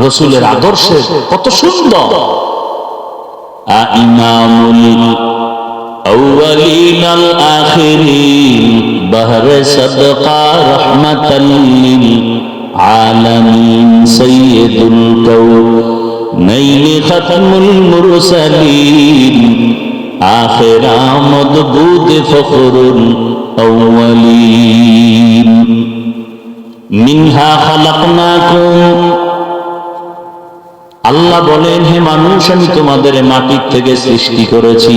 রসুলের আদর্শে কত সুন্দর ইমামুল أولين الآخرين بهر صدقة رحمة للعالمين سيد الكونين ختم المرسلين آخر آمد بود فخر الأولين মিনহা খালাকনাকুম আল্লাহ বলেন, হে মানুষ, আমি তোমাদের মাটির থেকে সৃষ্টি করেছি।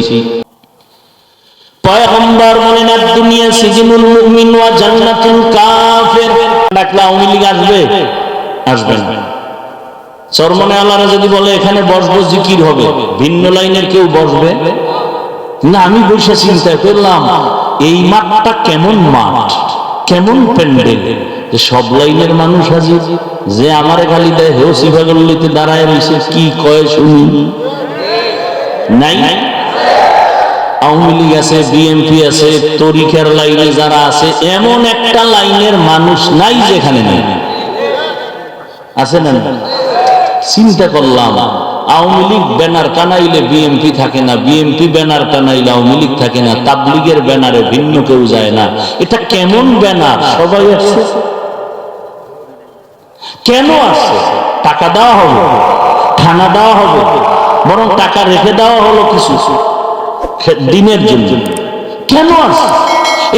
যদি বলে, এখানে বসবো হবে। ভিন্ন লাইনের কেউ বসবে? না, আমি বসে চিন্তা করলাম, এই মাঠটা কেমন মাঠ? কেমন প্যান্ডেল? সব লাইনের মানুষ আছে যে আমার খালি দেয় হেও সিভাগল্লিতে দাঁড়ায় রয়েছে কি কয় শুনি? নাই? আওয়ামী লীগ আছে, বিএনপি আছে তরিকার লাইনে যারা আছে, এমন একটা লাইনের মানুষ নাই যেখানে নেই। আছে না চিন্তা করলাম, আওয়ামী লীগ ব্যানার টানাইলে বিএনপি থাকে না, বিএনপি ব্যানার টানাইলে আওয়ামী লীগ থাকে না, তাবলিগের ব্যানারে ভিন্ন কেউ যায় না। এটা কেমন ব্যানার? সবাই আসছে। কেন আসছে টাকা দেওয়া হবে খানা দেওয়া হবে বরং টাকা রেখে দেওয়া হলো কিছু দিনের জন্য। কেন আসছে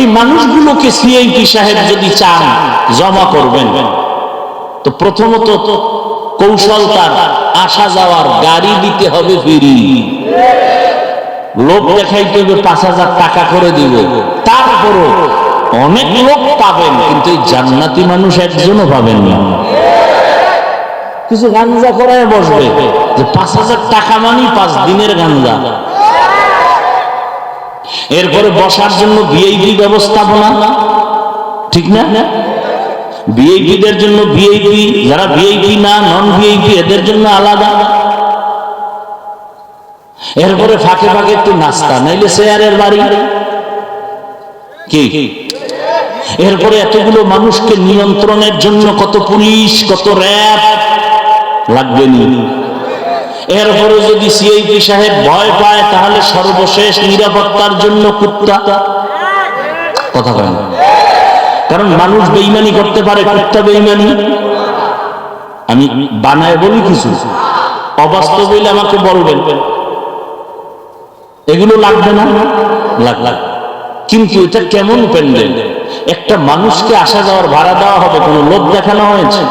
এই মানুষগুলোকে সিআইপি সাহেব যদি চান জমা করবেন। তো প্রথমত তো কৌশল তার আসা যাওয়ার গাড়ি দিতে হবে ফিরি। লোক দেখাইতে হবে পাঁচ হাজার টাকা করে দিব। তারপরও অনেক লোক পাবেন কিন্তু এই জান্নাতি মানুষ একজনও পাবেন না। কিছু গাঞ্জা করায় বসবে। যে পাঁচ হাজার টাকা মানি পাঁচ দিনের গাঞ্জা। এরপরে বসার জন্য ভিআইপি ব্যবস্থাপনা। ঠিক না? ভিআইপিদের জন্য ভিআইপি যারা ভিআইপি না নন ভিআইপি এদের জন্য আলাদা। এরপরে ফাঁকে ফাঁকে একটু নাস্তা নাইলে শেয়ারের বাড়ি। কি? এরপরে এতগুলো মানুষকে নিয়ন্ত্রণের জন্য কত পুলিশ কত র্যাব লাগবে নি। এরপরে যদি সিআইপি সাহেব ভয় পায়, তাহলে সর্বশেষ নিরাপত্তার জন্য কুত্তা। কথা কয় কারণ মানুষ বেইমানি করতে পারে, কুত্তা বেইমানি আমি বানায় বলি কিছু। অবাস্তব হইলে আমাকে বলবেন। এগুলো লাগবে না? লাগ লাগ কিন্তু এটা কেমন প্যান্ডেল একটা মানুষকে আসা যাওয়ার ভাড়া দেওয়া হবে, কোনো লোক দেখানো হয়েছে?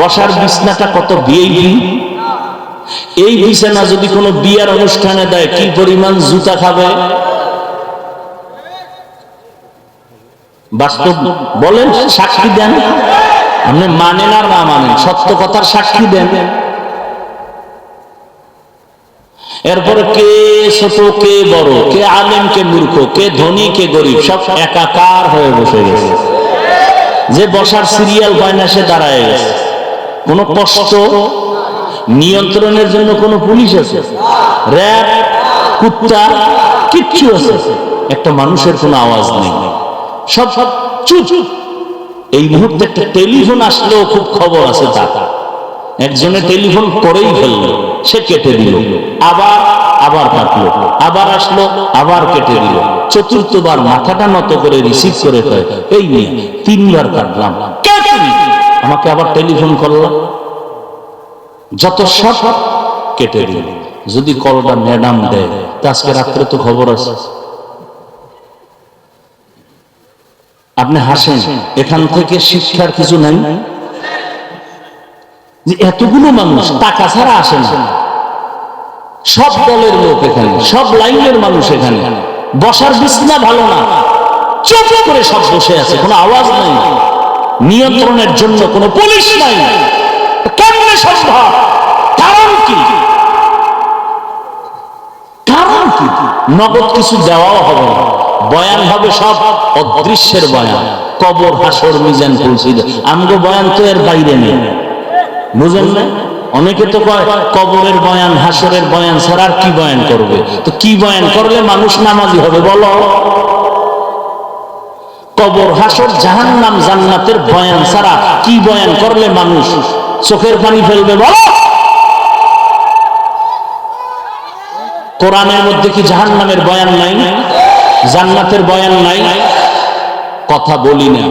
বসার বিছনাটা কত ভিআইপি এই বিছানা যদি কোনো বিয়ার অনুষ্ঠানে দেয়, কি পরিমাণ জুতা খাবে? বাস্তব বলেন, সাক্ষী দেন। আপনি মানেন আর না মানেন, সত্য কথার সাক্ষী দেন। এরপরে কে ছোট, কে বড়, কে আলেম, কে মূর্খ, কে ধনী, কে গরিব, সব একাকার হয়ে বসে গেছে। যে বসার সিরিয়াল পায় না, সে দাঁড়ায় গেছে। কোনো কষ্ট, নিয়ন্ত্রণের জন্য কোনো পুলিশ আছে? র্যাব, কুত্তা, কিচ্ছু আছে। একটা মানুষের কোনো আওয়াজ নেই। সব সব চুপ। এই মুহূর্তে একটা টেলিফোন আসলেও খুব খবর আছে তা একজনে টেলিফোন করেই ফেলল। সে কেটে দিল। আবার আবার কাটলো। আবার আসলো, আবার কেটে দিল। চতুর্থবার মাথাটা নত করে রিসিভ করে এই নিয়ে তিনবার কাটলাম। কে? আমাকে আবার টেলিফোন করল। যত সব কেটে দিল। যদি কলটা ম্যাডাম দেয়, তা আজকে রাত্রে তো খবর আছে। আপনি হাসেন, এখান থেকে শিক্ষার কিছু যে এতগুলো মানুষ, টাকা ছাড়া আসে না। সব দলের লোক এখানে, সব লাইনের মানুষ এখানে। বসার বিছনা ভালো না। চুপ করে সব বসে আছে, কোনো আওয়াজ নাই। নিয়ন্ত্রণের জন্য কোনো পুলিশ নাই। কেমনে সম্ভব? কারণ কি? কারণ কি? নগদ কিছু দেওয়াও হবে বয়ান হবে সব অদৃশ্যের বয়ান। কবর, হাসর, মিজান তুলছিল আমগো বয়ান তো এর বাইরে নেই। বুঝেন না? অনেকে তো কয়, কবরের বয়ান, হাসরের বয়ান ছাড়া কি বয়ান করবে? তো কি বয়ান করলে মানুষ নামাজি হবে বলো? কবর, হাসর, জাহান্নাম, জান্নাতের বয়ান ছাড়া কি বয়ান করলে মানুষ চোখের পানি ফেলবে বলো? কোরআনের মধ্যে কি জাহান নামের বয়ান নাই? জান্নাতের বয়ান নাই? কথা বলি না,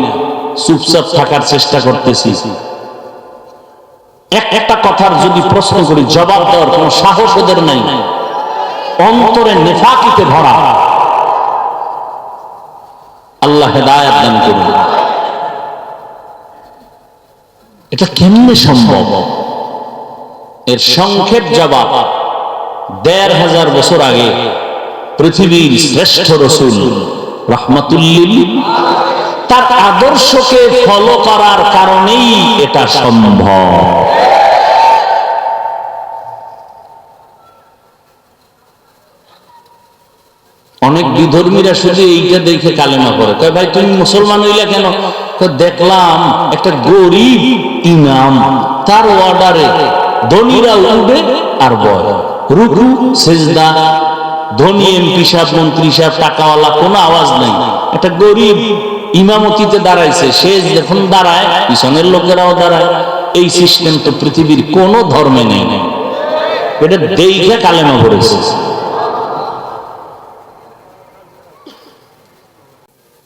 চুপচাপ থাকার চেষ্টা করতেছি। এক একটা কথার যদি প্রশ্ন করি, জবাব দেওয়ার কোন সাহস ওদের নাই। অন্তরে নেফাকিতে ভরা। আল্লাহ হেদায়াত দান করুন। এটা কেমনে সম্ভব? এর সংক্ষেপ জবাব, দেড় হাজার বছর আগে পৃথিবীর শ্রেষ্ঠ রসুল রহমাতুল্লিল, তার আদর্শকে ফলো করার কারণেই এটা সম্ভব। অনেক বিধর্মীরা শুধু এইটা দেখে কালেমা করে কয়, ভাই, তুমি মুসলমান হইলা কেন? দেখলাম একটা গরিব ইমাম, তার অর্ডারে ধনীরা উঠবে আর বয়। রুকু, সেজদা, ধনী এমপি সাহেব, মন্ত্রী সাহেব, টাকাওয়ালা, কোনো আওয়াজ নাই। একটা গরিব ইমামতিতে দাঁড়াইছে, সে যখন দাঁড়ায়, পিছনের লোকেরাও দাঁড়ায়। এই সিস্টেম তো পৃথিবীর কোনো ধর্মে নেই। এটা দেখে কালেমা পড়েছে।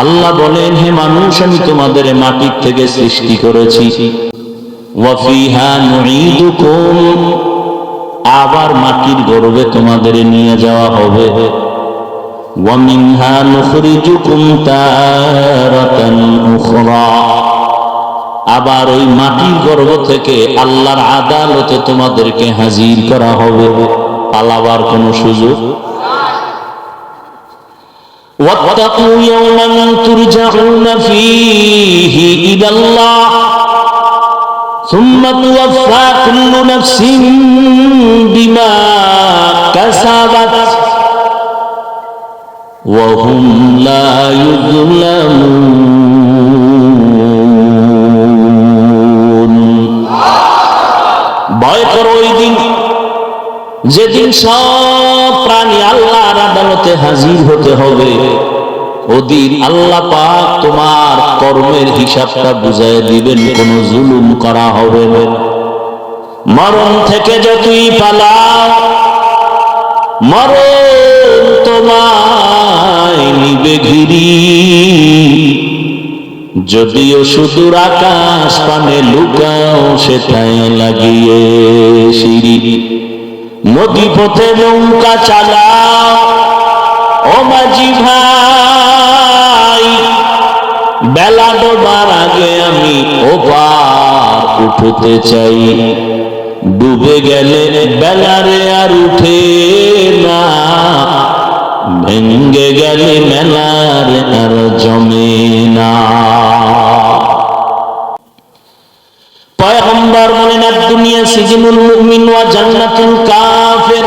আল্লাহ বলেন, হে মানুষ, আমি তোমাদের মাটির থেকে সৃষ্টি করেছি। আবার মাটির গর্ভে তোমাদের নিয়ে যাওয়া হবে। আবার ওই মাটির গর্ভ থেকে আল্লাহর আদালতে তোমাদেরকে হাজির করা হবে। পালাবার কোনো সুযোগ واتقوا يوما ترجعون فيه إلى الله ثم توفى كل نفس بما كسبت وهم لا يظلمون যেদিন সব প্রাণী আল্লাহর আদালতে হাজির হতে হবে, ওদিন আল্লাহ পাক তোমার কর্মের হিসাবটা বুঝাই দিবেন, কোন জুলুম করা হবে মরণ থেকে যতই পালাও, মরণ তোমায় নিবে ঘিরি। যদিও সুদূর আকাশ পানে লুকাও, সেটাই লাগিয়ে সিঁড়ি নদী পথে নৌকা চালাও। ও মাঝি ভাই, বেলা ডোবার আগে আমি ওপার উঠতে চাই। ডুবে গেলে বেলারে আর উঠে না। ভেঙ্গে গেলে মেলার আর জমে না পয়গম্বর বলেন আর দুনিয়া সিজনুল মুমিন ওয়া জান্নাতুল কাফির।